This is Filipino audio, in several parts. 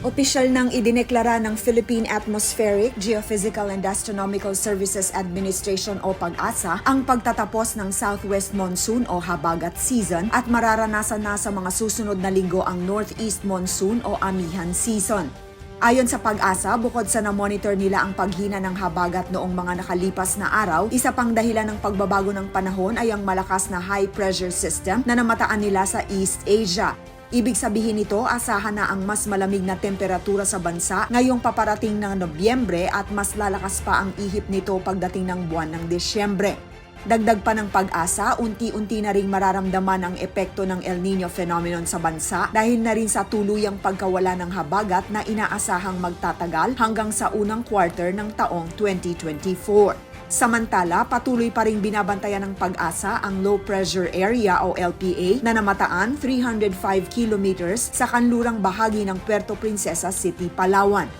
Opisyal nang idineklara ng Philippine Atmospheric, Geophysical and Astronomical Services Administration o PAG-ASA ang pagtatapos ng Southwest Monsoon o Habagat Season at mararanasan na sa mga susunod na linggo ang Northeast Monsoon o Amihan Season. Ayon sa pag-asa, bukod sa na-monitor nila ang paghina ng habagat noong mga nakalipas na araw, isa pang dahilan ng pagbabago ng panahon ay ang malakas na high-pressure system na namataan nila sa East Asia. Ibig sabihin nito, asahan na ang mas malamig na temperatura sa bansa ngayong paparating ng Nobyembre at mas lalakas pa ang ihip nito pagdating ng buwan ng Desyembre. Dagdag pa ng pag-asa, unti-unti na ring mararamdaman ang epekto ng El Nino phenomenon sa bansa dahil na rin sa tuluyang pagkawala ng habagat na inaasahang magtatagal hanggang sa unang quarter ng taong 2024. Samantala, patuloy pa rin binabantayan ng pag-asa ang low pressure area o LPA na namataan 305 kilometers sa kanlurang bahagi ng Puerto Princesa City, Palawan.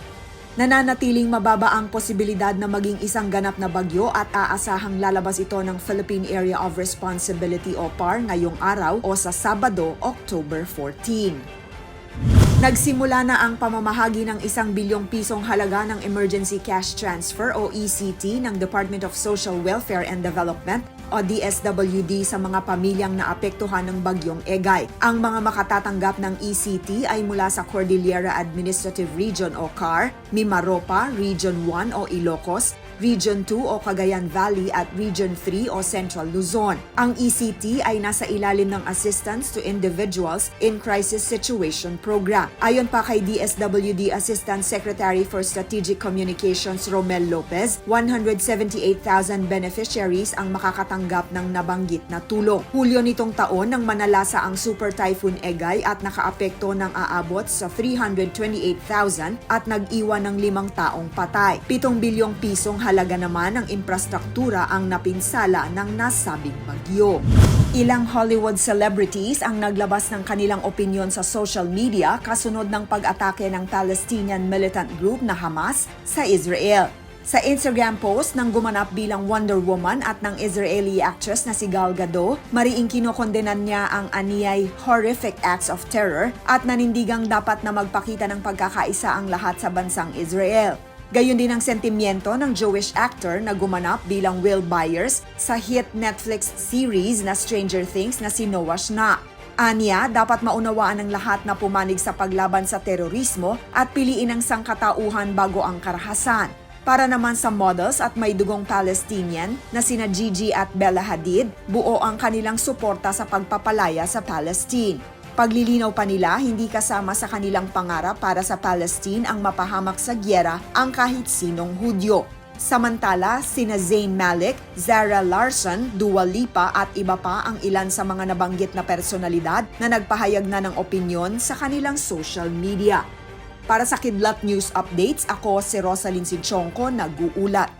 Nananatiling mababa ang posibilidad na maging isang ganap na bagyo at aasahang lalabas ito ng Philippine Area of Responsibility o PAR ngayong araw o sa Sabado, October 14. Nagsimula na ang pamamahagi ng isang bilyong pisong halaga ng Emergency Cash Transfer o ECT ng Department of Social Welfare and Development o DSWD sa mga pamilyang naapektuhan ng bagyong Egay. Ang mga makatatanggap ng ECT ay mula sa Cordillera Administrative Region o CAR, Mimaropa, Region 1 o Ilocos, Region 2 o Cagayan Valley at Region 3 o Central Luzon. Ang ECT ay nasa ilalim ng Assistance to Individuals in Crisis Situation Program. Ayon pa kay DSWD Assistant Secretary for Strategic Communications Romel Lopez, 178,000 beneficiaries ang makakatanggap ng nabanggit na tulong. Hulyo nitong taon nang manalasa ang Super Typhoon Egay at nakaapekto ng aabot sa 328,000 at nag-iwan ng limang taong patay. 7 bilyong pisong halaga naman ng infrastruktura ang napinsala ng nasabing bagyo. Ilang Hollywood celebrities ang naglabas ng kanilang opinyon sa social media kasunod ng pag-atake ng Palestinian militant group na Hamas sa Israel. Sa Instagram post ng gumanap bilang Wonder Woman at ng Israeli actress na si Gal Gadot, mariing kinokondenan niya ang aniyay horrific acts of terror at nanindigang dapat na magpakita ng pagkakaisa ang lahat sa bansang Israel. Gayon din ang sentimiento ng Jewish actor na gumanap bilang Will Byers sa hit Netflix series na Stranger Things na si Noah Schnapp. Anya, dapat maunawaan ng lahat na pumanig sa paglaban sa terorismo at piliin ang sangkatauhan bago ang karahasan. Para naman sa models at may dugong Palestinian na sina Gigi at Bella Hadid, buo ang kanilang suporta sa pagpapalaya sa Palestine. Paglilinaw pa nila, hindi kasama sa kanilang pangarap para sa Palestine ang mapahamak sa gyera ang kahit sinong Hudyo. Samantala, sina Zayn Malik, Zara Larson, Dua Lipa at iba pa ang ilan sa mga nabanggit na personalidad na nagpahayag na ng opinyon sa kanilang social media. Para sa Kidlat News Updates, ako si Rosalyn Sinchonko, nag-uulat.